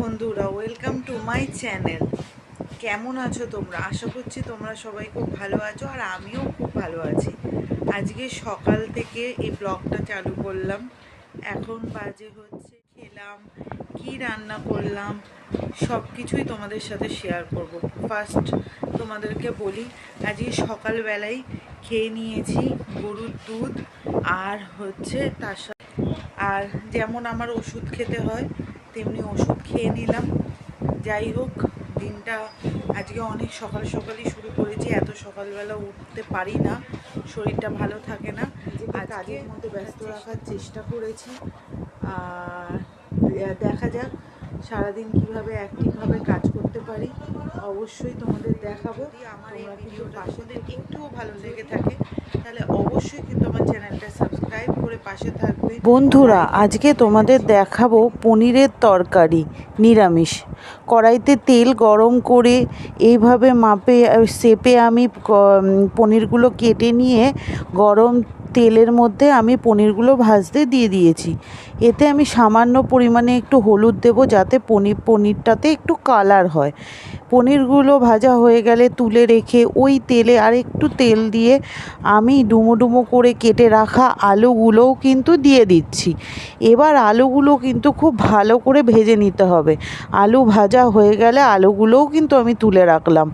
বন্ধুরা welcome to my channel কেমন আছো তোমরা? আশা করছি তোমরা সবাই খুব ভালো আছো আর আমিও খুব ভালো আছি। আজকে সকাল থেকে এই ব্লগটা চালু করলাম। এখন বাজে হচ্ছে, খেলাম, কি রান্না করলাম সব কিছুই তোমাদের সাথে শেয়ার করব। ফার্স্ট তোমাদেরকে বলি, আজকে সকালবেলায় খেয়ে নিয়েছি গরুর দুধ আর হচ্ছে তার সাথে আর যেমন আমার ওষুধ খেতে হয় তেমনি ওষুধ খেয়ে নিলাম। যাই হোক দিনটা আজকে অনেক সকাল সকালই শুরু করেছি এত সকালবেলা উঠতে পারি না শরীরটা ভালো থাকে না। আর কাজের মধ্যে ব্যস্ত রাখার চেষ্টা করেছি। আর দেখা যাক সারাদিন কীভাবে অ্যাক্টিভভাবে কাজ করতে পারি। অবশ্যই তোমাদের দেখাবো। আমার এই ভিডিও পাশে থেকে। একটুও ভালো লেগে থাকে তাহলে অবশ্যই কিন্তু আমার বন্ধুরা, আজকে তোমাদের দেখাবো পনিরের তরকারি, নিরামিষ। কড়াইতে তেল গরম করে এইভাবে মাপে শেপে আমি পনিরগুলো কেটে নিয়ে গরম তেলের মধ্যে আমি পনিরগুলো ভাজতে দিয়ে দিয়েছি। এতে আমি সামান্য পরিমাণে একটু হলুদ দেব যাতে পনির, পনিরটাতে একটু কালার হয়। পনিরগুলো ভাজা হয়ে গেলে তুলে রেখে ওই তেলে আর একটু তেল দিয়ে আমি ডুমো ডুমো করে কেটে রাখা আলুগুলোও কিন্তু দিয়ে দিচ্ছি। এবার আলুগুলো কিন্তু খুব ভালো করে ভেজে নিতে হবে। আলু ভাজা হয়ে গেলে আলুগুলোও কিন্তু আমি তুলে রাখলাম।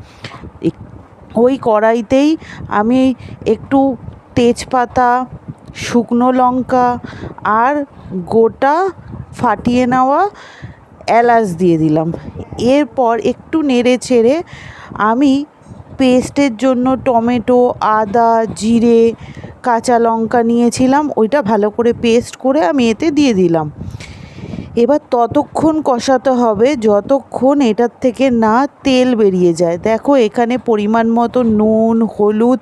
ওই কড়াইতেই আমি একটু তেজপাতা, শুকনো লঙ্কা আর গোটা ফাটিয়ে নেওয়া এলাচ দিয়ে দিলাম। এরপর একটু নেড়ে চেড়ে আমি পেস্টের জন্য টমেটো, আদা, জিরে কাঁচা লঙ্কা নিয়েছিলাম, ওইটা ভালো করে পেস্ট করে আমি এতে দিয়ে দিলাম। এবার ততক্ষণ কষাতে হবে যতক্ষণ এটার থেকে না তেল বেরিয়ে যায়। দেখো এখানে পরিমাণ মতো নুন, হলুদ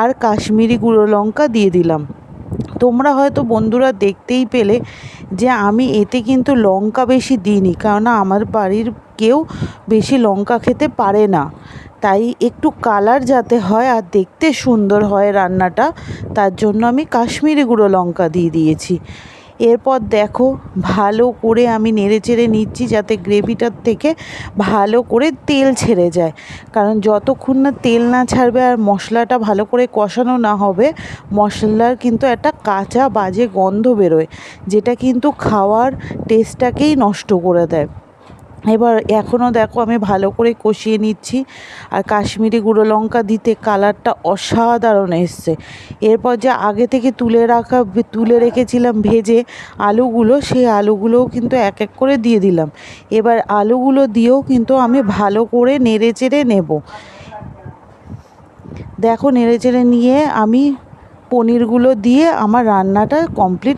আর কাশ্মীরি গুঁড়ো লঙ্কা দিয়ে দিলাম। তোমরা হয়তো বন্ধুরা দেখতেই পেলে যে আমি এতে কিন্তু লঙ্কা বেশি দিইনি, কেননা আমার বাড়ির কেউ বেশি লঙ্কা খেতে পারে না। তাই একটু কালার যাতে হয় আর দেখতে সুন্দর হয় রান্নাটা, তার জন্য আমি কাশ্মীরি গুঁড়ো লঙ্কা দিয়ে দিয়েছি। এরপর দেখো, ভালো করে আমি নেড়ে চেড়ে নিচ্ছি যাতে গ্রেভিটার থেকে ভালো করে তেল ছেড়ে যায়। কারণ যতক্ষণ না তেল না ছাড়বে আর মশলাটা ভালো করে কষানো না হবে, মশলার কিন্তু একটা কাঁচা বাজে গন্ধ বেরোয়, যেটা কিন্তু খাওয়ার টেস্টটাকেই নষ্ট করে দেয়। এবার এখনও দেখো আমি ভালো করে কষিয়ে নিচ্ছি। আর কাশ্মীরি গুঁড়ো লঙ্কা দিতে কালারটা অসাধারণ এসছে। এরপর যে আগে থেকে তুলে রাখা, তুলে রেখেছিলাম ভেজে আলুগুলো, সেই আলুগুলোও কিন্তু এক এক করে দিয়ে দিলাম। এবার আলুগুলো দিয়েও কিন্তু আমি ভালো করে নেড়ে চেড়ে নেব। দেখো নেড়ে চেড়ে নিয়ে আমি পনিরগুলো দিয়ে আমার রান্নাটা কমপ্লিট